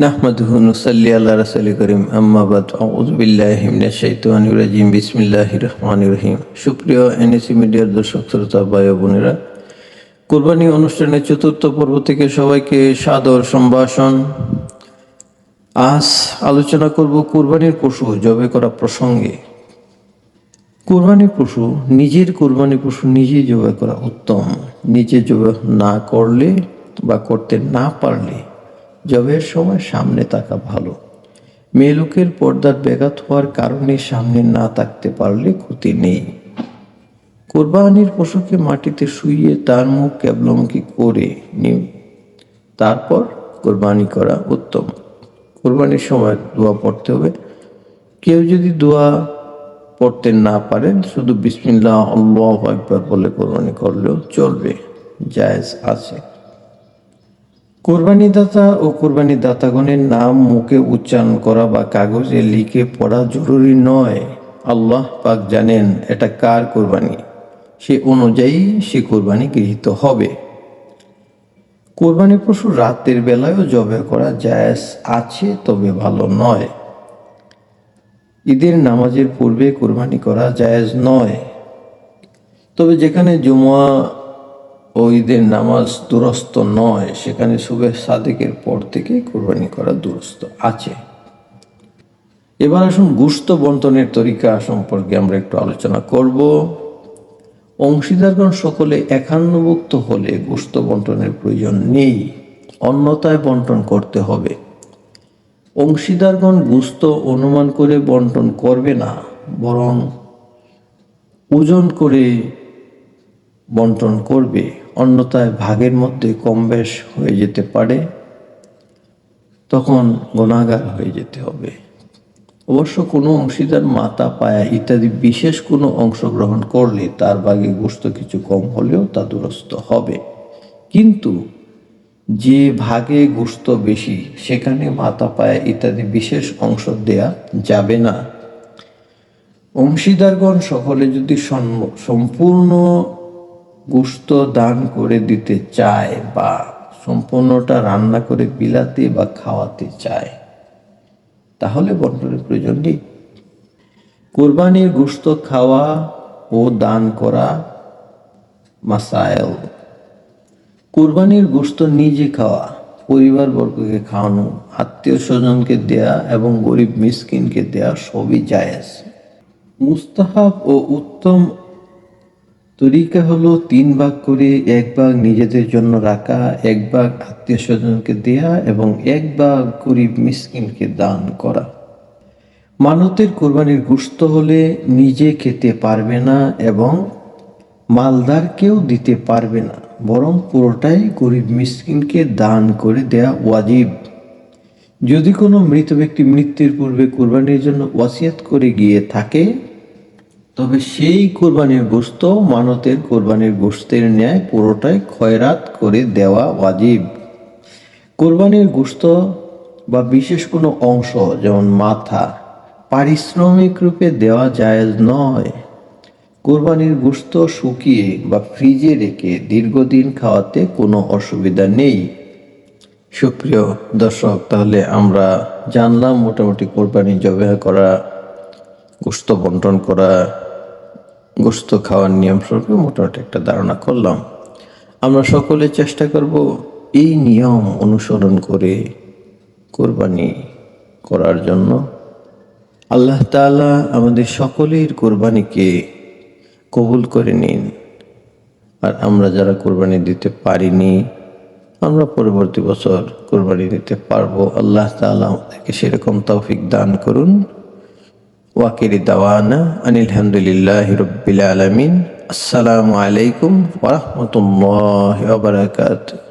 নাহমাদুহু নুসাল্লি আল্লাহ রাসূল করিম আম্মা বাদ আউযু বিল্লাহি মিনাশ শাইতানির রাজিম বিসমিল্লাহির রহমানির রহিম সুপ্রিয় এনএসি মিডিয়ার দর্শক, শ্রোতা, ভাই বোনেরা, কুরবানি অনুষ্ঠানের চতুর্থ পর্ব থেকে সবাইকে সাদর সম্ভাষণ। আজ আলোচনা করব কুরবানির পশু, জবে করা প্রসঙ্গে। কুরবানি পশু, নিজের কুরবানি পশু নিজেই জবাই করা উত্তম। নিজে জবাই না করলে বা করতে না পারলে জবের সময় সামনে তাকা ভালো। মেয়ে লোকের পর্দার ব্যাঘাত হওয়ার কারণে সামনে না তাকতে পারলে ক্ষতি নেই। কোরবানির পশুকে মাটিতে শুইয়ে তার মুখ ক্যাবলমুখী করে নিউ তারপর কোরবানি করা উত্তম। কোরবানির সময় দোয়া পড়তে হবে। কেউ যদি দোয়া পড়তে না পারেন, শুধু বিসমিল্লাহ, আল্লাহ একবার বলে কোরবানি করলেও চলবে। জায়েজ আছে। কোরবানি দাতা ও কোরবানিদাতাগণের নাম মুখে উচ্চারণ করা বা কাগজে লিখে পড়া জরুরি নয়। আল্লাহ পাক জানেন এটা কার কোরবানি। সে অনুযায়ী সে কোরবানি গৃহীত হবে। কোরবানি পশু রাতের বেলায়ও জবে করা জায়েজ আছে, তবে ভালো নয়। ঈদের নামাজের পূর্বে কোরবানি করা জায়েজ নয়। তবে যেখানে জুমা ও ঈদের নামাজ দুরস্ত নয়, সেখানে শুভে সাদেকের পর থেকে কোরবানি করা দুরস্ত আছে। এবার আসুন গুস্ত বন্টনের তরিকা সম্পর্কে আমরা একটু আলোচনা করব। অংশীদারগণ সকলে একান্নভুক্ত হলে গুস্ত বন্টনের প্রয়োজন নেই অন্যতায় বন্টন করতে হবে। অংশীদারগণ গুস্ত অনুমান করে বন্টন করবে না, বরং ওজন করে বন্টন করবে। অন্যথায় ভাগের মধ্যে কম বেশ হয়ে যেতে পারে, তখন গুণাগার হয়ে যেতে হবে। অবশ্য কোনো অংশীদার মাথা পায়া ইত্যাদি বিশেষ কোনো অংশগ্রহণ করলে তার ভাগে গোস্ত কিছু কম হলেও তা দুরস্ত হবে। কিন্তু যে ভাগে গোস্ত বেশি, সেখানে মাথা পায়া ইত্যাদি বিশেষ অংশ দেয়া যাবে না। অংশীদারগণ সকলে যদি সম্পূর্ণ গোস্ত দান করে দিতে চায় বা সম্পূর্ণটা রান্না করে বিলাতে বা খাওয়াতে চায়। তাহলে বন্টনের প্রয়োজন নেই। কোরবানির গোস্ত খাওয়া ও দান করা মাসায়েল। কোরবানির গোস্ত নিজে খাওয়া, পরিবারবর্গকে খাওয়ানো আত্মীয় স্বজনকে দেয়া এবং গরিব মিসকিনকে দেয়া সবই জায়েজ। মুস্তাহাব ও উত্তম তরিকা হলো তিন ভাগ করে এক ভাগ নিজেদের জন্য রাখা, এক ভাগ আত্মীয় স্বজনকে দেয়া এবং এক ভাগ গরিব মিসকিনকে দান করা। মানতের কোরবানির গুস্ত হলে নিজে খেতে পারবে না এবং মালদারকেও দিতে পারবে না, বরং পুরোটাই গরিব মিসকিনকে দান করে দেয়া ওয়াজিব। যদি কোনো মৃত ব্যক্তি মৃত্যুর পূর্বে কোরবানির জন্য ওয়াসিয়াত করে গিয়ে থাকে তবে সেই কোরবানির গোস্ত মানতের কোরবানির গোস্তের ন্যায় পুরোটাই খয়রাত করে দেওয়া ওয়াজিব। কোরবানির গোস্ত বা বিশেষ কোনো অংশ, যেমন মাথা, পারিশ্রমিক রূপে দেওয়া জায়েজ নয়। কোরবানির গোস্ত শুকিয়ে বা ফ্রিজে রেখে দীর্ঘদিন খাওয়াতে কোনো অসুবিধা নেই। সুপ্রিয় দর্শক, তাহলে আমরা জানলাম মোটামুটি কোরবানি জবাহ করা গোস্ত বন্টন করা গোস্ত খাওয়ার নিয়ম সম্পর্কে মোটামুটি একটা ধারণা করলাম। আমরা সকলে চেষ্টা করব এই নিয়ম অনুসরণ করে কোরবানি করার জন্য। আল্লাহ তাআলা আমাদের সকলের কোরবানিকে কবুল করে নিন। আর আমরা যারা কোরবানি দিতে পারিনি, আমরা পরবর্তী বছর কোরবানি দিতে পারব। আল্লাহ তাআলা আমাদেরকে সেরকম তৌফিক দান করুন। ওয়াকির দাওয়ানা আনিল হামদুলিল্লাহ রব্বিল আলমিন আসসালামু আলাইকুম ওরহমতুল্লাহ বারাকাতুহ